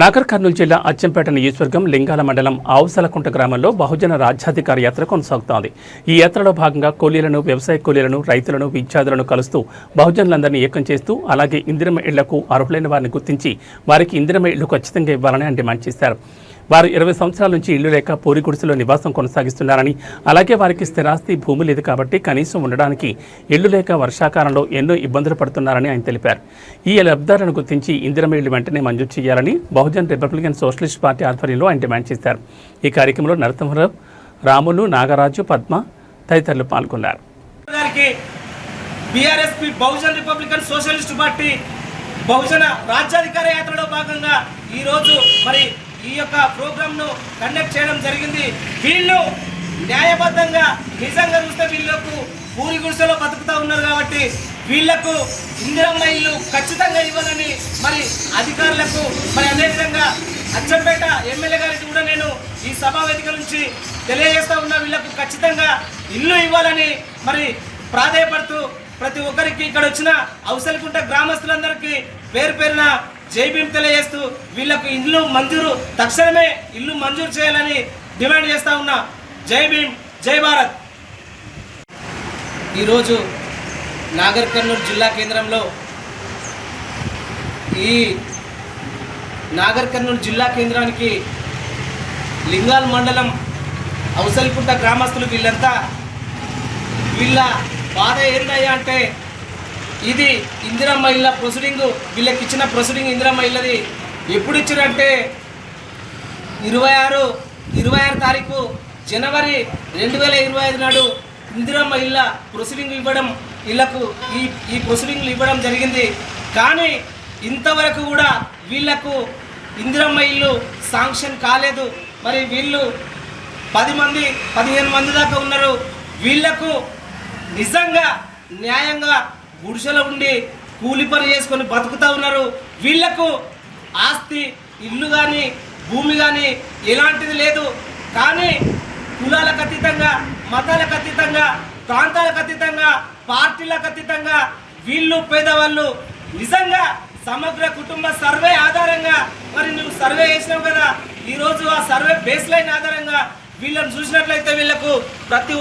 నాగర్ కర్నూలు జిల్లా అచ్చంపేట నియోజకవర్గం లింగాల మండలం ఆవుసలకుంట గ్రామంలో బహుజన రాజ్యాధికార యాత్ర కొనసాగుతోంది. ఈ యాత్రలో భాగంగా కూలీలను వ్యవసాయ కూలీలను రైతులను విద్యార్థులను కలుస్తూ బహుజనులందరినీ ఏకం చేస్తూ అలాగే ఇందిరమ ఇళ్ళకు అర్హులైన వారిని గుర్తించి వారికి ఇందిరమ ఇళ్ళు ఖచ్చితంగా ఇవ్వాలని ఆయన డిమాండ్ చేశారు. వారు ఇరవై సంవత్సరాల నుంచి ఇల్లు లేక పూరి గుడిసెలో నివాసం కొనసాగిస్తున్నారని అలాగే వారికి స్థిరాస్తి భూమి లేదు కాబట్టి కనీసం ఉండడానికి ఇల్లు లేక వర్షాకాలంలో ఎన్నో ఇబ్బందులు పడుతున్నారని ఆయన తెలిపారు. ఈ లబ్ధాలను గుర్తించి ఇందిరమ ఇల్లు వెంటనే మంజూరు చేయాలని బహుజన్ రిపబ్లికన్ సోషలిస్ట్ పార్టీ ఆధ్వర్యంలో ఆయన డిమాండ్ చేశారు. ఈ కార్యక్రమంలో నరసింహరావు రాములు నాగరాజు పద్మ తదితరులు పాల్గొన్నారు. BRSP Bahujan Republican Socialist Party బహుజన రాజ్యాధికార యాత్రలో భాగంగా ఈరోజు మరి ఈ యొక్క ప్రోగ్రామ్ను కండక్ట్ చేయడం జరిగింది. వీళ్ళు న్యాయబద్ధంగా నిజంగా చూస్తే వీళ్ళకు పూరి గుడిసెలో బతుకుతూ ఉన్నారు కాబట్టి వీళ్ళకు ఇందిరమ్మ ఇల్లు ఖచ్చితంగా ఇవ్వాలని మరి అధికారులకు మరి అదేవిధంగా అచ్చంపేట ఎమ్మెల్యే గారికి కూడా నేను ఈ సభా వేదిక నుంచి తెలియజేస్తూ ఉన్న వీళ్ళకు ఖచ్చితంగా ఇల్లు ఇవ్వాలని మరి ప్రాధాయపడుతూ ప్రతి ఒక్కరికి ఇక్కడ వచ్చిన అవసరకుంట గ్రామస్తులందరికీ పేరు పేరున జై భీమ్ తెలియజేస్తూ వీళ్ళకు ఇల్లు మంజూరు తక్షణమే ఇల్లు మంజూరు చేయాలని డిమాండ్ చేస్తా ఉన్నా. జై భీమ్ జై భారత్. ఈరోజు నాగర్ కర్నూలు జిల్లా కేంద్రంలో ఈ నాగర్ కర్నూలు జిల్లా కేంద్రానికి లింగాల్ మండలం అవసల్కుంట గ్రామస్తులు వీళ్ళంతా వీళ్ళ బాధ ఏందయ్యా అంటే ఇది ఇందిరమ్మ ఇళ్ళ ప్రొసీడింగ్ వీళ్ళకి ఇచ్చిన ప్రొసీడింగ్ ఇందిరమ్మ ఇళ్ళది ఎప్పుడు ఇచ్చారంటే ఇరవై ఆరు ఇరవై ఆరు తారీఖు జనవరి రెండు వేల ఇరవై ఐదు నాడు ఇందిరమ్మ ఇళ్ళ ప్రొసీడింగ్ ఇవ్వడం ఇళ్ళకు ఈ ఈ ప్రొసీడింగ్లు ఇవ్వడం జరిగింది. కానీ ఇంతవరకు కూడా వీళ్ళకు ఇందిరమ్మ ఇల్లు శాంక్షన్ కాలేదు. మరి వీళ్ళు పది మంది పదిహేను మంది దాకా ఉన్నారు. వీళ్ళకు నిజంగా న్యాయంగా గుడిసెలో ఉండి కూలి పని చేసుకొని బతుకుతూ ఉన్నారు. వీళ్ళకు ఆస్తి ఇల్లు కానీ భూమి కానీ ఎలాంటిది లేదు. కానీ కులాలకు అతీతంగా మతాలకు అతీతంగా ప్రాంతాలకు అతీతంగా పార్టీలకు అతీతంగా వీళ్ళు పేదవాళ్ళు నిజంగా సమగ్ర కుటుంబ సర్వే ఆధారంగా మరి నువ్వు సర్వే చేసినావు కదా. ఈరోజు ఆ సర్వే బేస్ లైన్ ఆధారంగా వీళ్ళని చూసినట్లయితే వీళ్ళకు ప్రతి